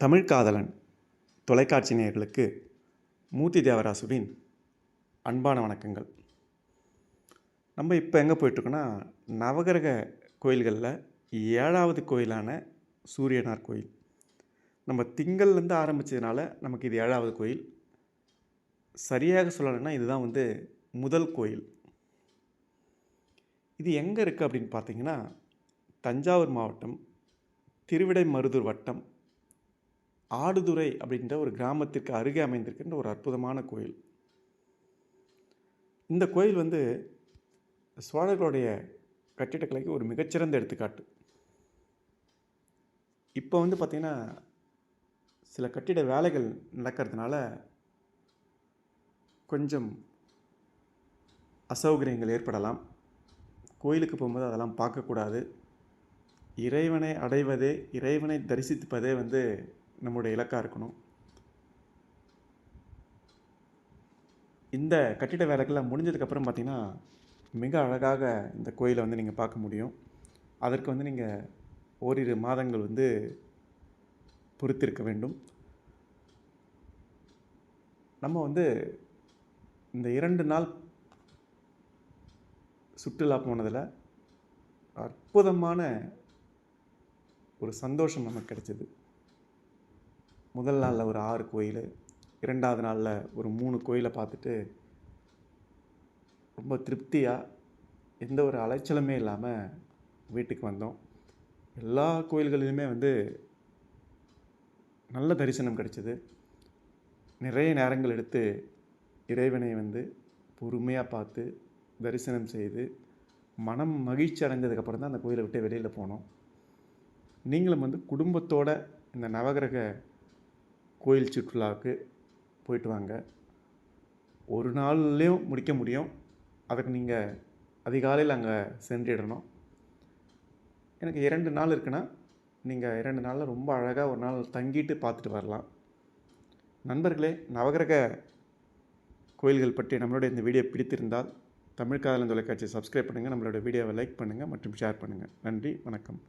தமிழ் காதலன் தொலைக்காட்சி நேயர்களுக்கு மூர்த்தி தேவராசுவின் அன்பான வணக்கங்கள். நம்ம இப்போ எங்கே போயிட்டுருக்கோன்னா நவகிரக கோயில்களில் ஏழாவது கோயிலான சூரியனார் கோயில். நம்ம திங்கள்லேருந்து ஆரம்பித்ததுனால நமக்கு இது ஏழாவது கோயில். சரியாக சொல்லணும்னா இதுதான் வந்து முதல் கோயில். இது எங்கே இருக்குது அப்படின்னு பார்த்தீங்கன்னா தஞ்சாவூர் மாவட்டம் திருவிடைமருதூர் வட்டம் ஆடுதுறை அப்படின்ற ஒரு கிராமத்திற்கு அருகே அமைந்திருக்கின்ற ஒரு அற்புதமான கோயில். இந்த கோயில் வந்து சோழர்களுடைய கட்டிடக்கலைக்கு ஒரு மிகச்சிறந்த எடுத்துக்காட்டு. இப்போ வந்து பார்த்திங்கன்னா சில கட்டிட வேலைகள் நடக்கிறதுனால கொஞ்சம் அசௌகரியங்கள் ஏற்படலாம். கோயிலுக்கு போகும்போது அதெல்லாம் பார்க்கக்கூடாது. இறைவனை அடைவதே இறைவனை தரிசிப்பதே வந்து நம்முடைய இலக்காக இருக்கணும். இந்த கட்டிட வேலைகள்லாம் முடிஞ்சதுக்கப்புறம் பார்த்திங்கன்னா மிக அழகாக இந்த கோயிலை வந்து நீங்கள் பார்க்க முடியும். அதற்கு வந்து நீங்கள் ஓரிரு மாதங்கள் வந்து பொறுத்திருக்க வேண்டும். நம்ம வந்து இந்த இரண்டு நாள் சுற்றுலா போனதில் அற்புதமான ஒரு சந்தோஷம் நமக்கு கிடச்சிது. முதல் நாளில் ஒரு ஆறு கோயில் இரண்டாவது நாளில் ஒரு மூணு கோயிலை பார்த்துட்டு ரொம்ப திருப்தியாக எந்த ஒரு அலைச்சலுமே இல்லாமல் வீட்டுக்கு வந்தோம். எல்லா கோயில்களிலுமே வந்து நல்ல தரிசனம் கிடைச்சிது. நிறைய நேரங்கள் எடுத்து இறைவனை வந்து பொறுமையாக பார்த்து தரிசனம் செய்து மனம் மகிழ்ச்சி அடைஞ்சதுக்கப்புறம் தான் அந்த கோயிலை விட்டு வெளியில் போனோம். நீங்களும் வந்து குடும்பத்தோட இந்த நவகிரக கோயில் சுற்றுலாவுக்கு போயிட்டு வாங்க. ஒரு நாள்லேயும் முடிக்க முடியும். அதுக்கு நீங்கள் அதிகாலையில் அங்கே சென்றிடணும். எனக்கு இரண்டு நாள் இருக்குன்னா நீங்கள் இரண்டு நாளில் ரொம்ப அழகாக ஒரு நாள் தங்கிட்டு பார்த்துட்டு வரலாம். நண்பர்களே நவகிரக கோயில்கள் பற்றி நம்மளுடைய இந்த வீடியோ பிடித்திருந்தால் தமிழ் காதலன் தொலைக்காட்சியை சப்ஸ்கிரைப் பண்ணுங்கள் நம்மளோட வீடியோவை லைக் பண்ணுங்கள் மற்றும் ஷேர் பண்ணுங்கள் நன்றி வணக்கம்.